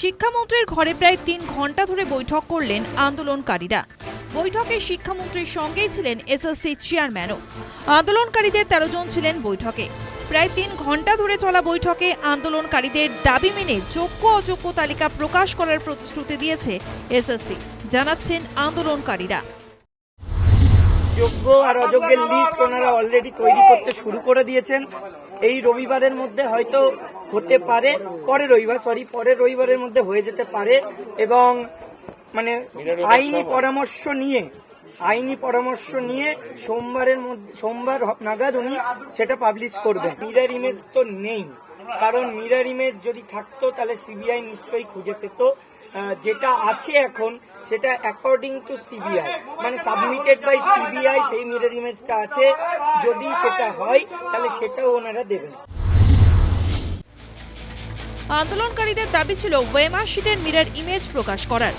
শিক্ষামন্ত্রীর ঘরে প্রায় তিন ঘণ্টা ধরে বৈঠক করলেন আন্দোলনকারীরা। বৈঠকে শিক্ষামন্ত্রীর সঙ্গেই ছিলেন এসএসসি চেয়ারম্যানও। আন্দোলনকারীদের তেরো জন ছিলেন বৈঠকে। প্রায় তিন ঘণ্টা ধরে চলা বৈঠকে আন্দোলনকারীদের দাবি মেনে যোগ্য অযোগ্য তালিকা প্রকাশ করার প্রতিশ্রুতি দিয়েছে এসএসসি, জানাচ্ছেন আন্দোলনকারীরা। যোগ্য আর অযোগ্যের লিস্ট ওনারা অলরেডি তৈরি করতে শুরু করে দিয়েছেন। এই রবিবারের মধ্যে হয়তো হতে পারে, পরের রবিবার সরি পরের রবিবারের মধ্যে হয়ে যেতে পারে এবং মানে আইনি পরামর্শ নিয়ে, আইনি পরামর্শ নিয়ে সোমবারের মধ্যে সোমবার নাগাদ উনি সেটা পাবলিশ করবেন। মিরার ইমেজ তো নেই। কারণ মিরার ইমেজ যদি থাকতো, তাহলে সিবিআই নিশ্চয়ই খুঁজে পেত। যেটা আছে এখন, সেটা অ্যাকর্ডিং টু সিবিআই মানে সাবমিটেড বাই সিবিআই সেই মিরার ইমেজটা আছে। যদি সেটা হয়, তাহলে সেটাও ওনারা দেবেন। আন্দোলনকারীদের দাবি ছিল ওয়েমার শিটের মিরর ইমেজ প্রকাশ করার।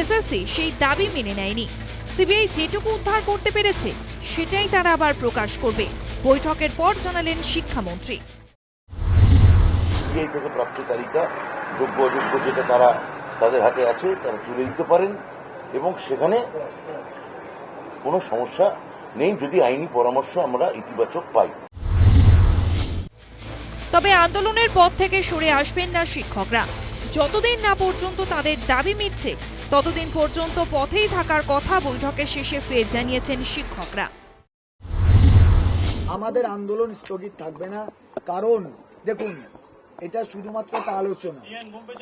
এসএসসি সেই দাবি মেনে নেয়নি। সিবিআই যেটুকু উদ্ধার করতে পেরেছে, সেটাই তারা আবার প্রকাশ করবে। বৈঠকের পর জানালেন শিক্ষামন্ত্রী। সিবিআই থেকে প্রাপ্ত তালিকা যোগ্য অযোগ্য যেটা তারা তাদের হাতে আছে তারা তুলে দিতে পারেন এবং সেখানে কোনো সমস্যা নেই যদি আইনি পরামর্শ আমরা ইতিবাচক পাই। তবে আন্দোলনের পথ থেকে সরে আসবেন না শিক্ষকরা। যতদিন না পর্যন্ত তাদের দাবি মিটছে ততদিন পর্যন্ত পথেই থাকার কথা বৈঠকের শেষে ফের জানিয়েছেন শিক্ষকরা। আমাদের আন্দোলন স্থগিত থাকবে না কারণ দেখুন এটা শুধুমাত্র একটা আলোচনা।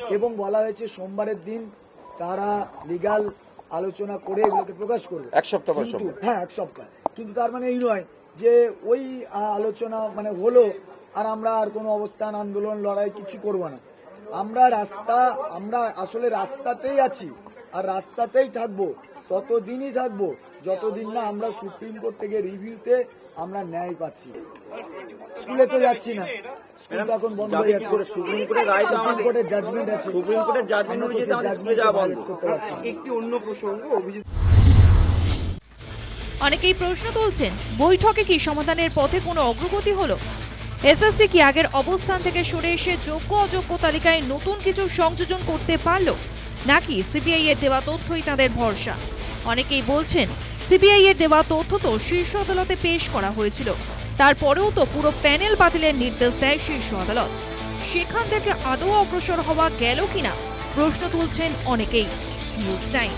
এবং বলা হয়েছে সোমবারের দিন তারা লিগাল আলোচনা করে এগুলোকে প্রকাশ করবে। এক সপ্তাহ। হ্যাঁ এক সপ্তাহ। কিন্তু তার মানে এই নয় যে ওই আলোচনা মানে হলো আর আমরা আর কোনো অবস্থান আন্দোলন লড়াই কিছু করব না। আমরা রাস্তা আমরা আসলে রাস্তাতেই আছি। আর রাস্তাতেই থাকব ততদিনই থাকব। যতদিন না আমরা সুপ্রিম কোর্ট থেকে রিভিউতে আমরা ন্যায় পাচ্ছি। স্কুলে তো যাচ্ছি না। স্কুল তো এখন বন্ধ হয়ে যাচ্ছে। সুপ্রিম কোর্টের রায় তো আমাদের। কোর্টের জাজমেন্ট আছে। সুপ্রিম কোর্টের judgment অনুযায়ী আমাদের স্কুলে যাওয়া বন্ধ। করতে পারছি একটি অন্য প্রসঙ্গ অভিজিৎ অনেকেই প্রশ্ন তুলছেন বৈঠকে কি সমাধানের পথে কোনো অগ্রগতি হলো? এসএসসি কি আগের অবস্থান থেকে সরে এসে যোগ্য অযোগ্য তালিকায় নতুন কিছু সংযোজন করতে পারল? নাকি সিবিআই এর দেওয়া তথ্যই তাদের ভরসা? অনেকেই বলছেন, সিবিআই এর দেওয়া তথ্য তো শীর্ষ আদালতে পেশ করা হয়েছিল। তারপরেও তো পুরো প্যানেল বাতিলের নির্দেশ দেয় শীর্ষ আদালত। সেখান থেকে আদৌ অগ্রসর হওয়া গেল কিনা? প্রশ্ন তুলছেন অনেকেই। News time